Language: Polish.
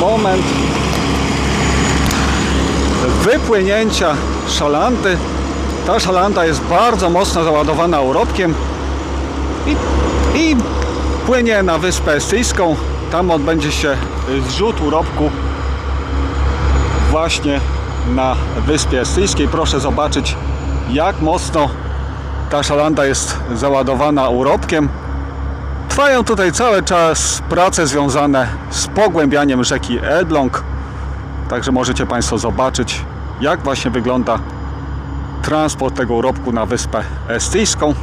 moment wypłynięcia szalanty. Ta szalanta jest bardzo mocno załadowana urobkiem i, i płynie na Wyspę Estyjską. Tam odbędzie się zrzut urobku właśnie na Wyspie Estyjskiej. Proszę zobaczyć, jak mocno ta szalanta jest załadowana urobkiem. Trwają tutaj cały czas prace związane z pogłębianiem rzeki Elbląg. Także możecie Państwo zobaczyć, jak właśnie wygląda transport tego urobku na Wyspę Estyjską.